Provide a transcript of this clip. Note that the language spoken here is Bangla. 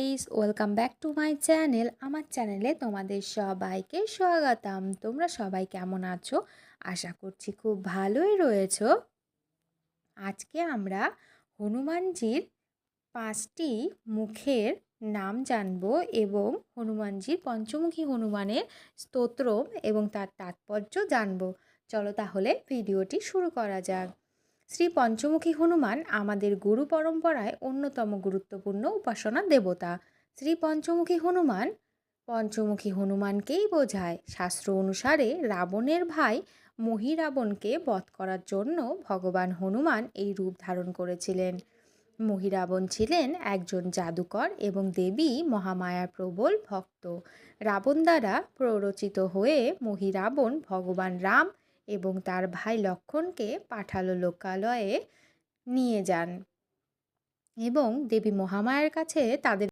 Guys welcome back to my channel আমার চ্যানেলে তোমাদের সবাইকে স্বাগতম। তোমরা সবাই কেমন আছো? আশা করছি খুব ভালোই রয়েছো। আজকে আমরা হনুমানজির পাঁচটি মুখের নাম জানব এবং হনুমানজির পঞ্চমুখী হনুমানের স্তোত্র এবং তার তাৎপর্য জানব। চলো তাহলে ভিডিওটি শুরু করা যাক। শ্রী পঞ্চমুখী হনুমান আমাদের গুরু পরম্পরায় অন্যতম গুরুত্বপূর্ণ উপাসনা দেবতা। শ্রী পঞ্চমুখী হনুমান পঞ্চমুখী হনুমানকেই বোঝায়। শাস্ত্র অনুসারে রাবণের ভাই মহিরাবণকে বধ করার জন্য ভগবান হনুমান এই রূপ ধারণ করেছিলেন। মহিরাবণ ছিলেন একজন জাদুকর এবং দেবী মহামায়ার প্রবল ভক্ত। রাবণ দ্বারা প্ররোচিত হয়ে মহিরাবণ ভগবান রাম এবং তার ভাই লক্ষণকে পাঠালো লোকালয়ে নিয়ে যান এবং দেবী মহামায়ের কাছে তাদের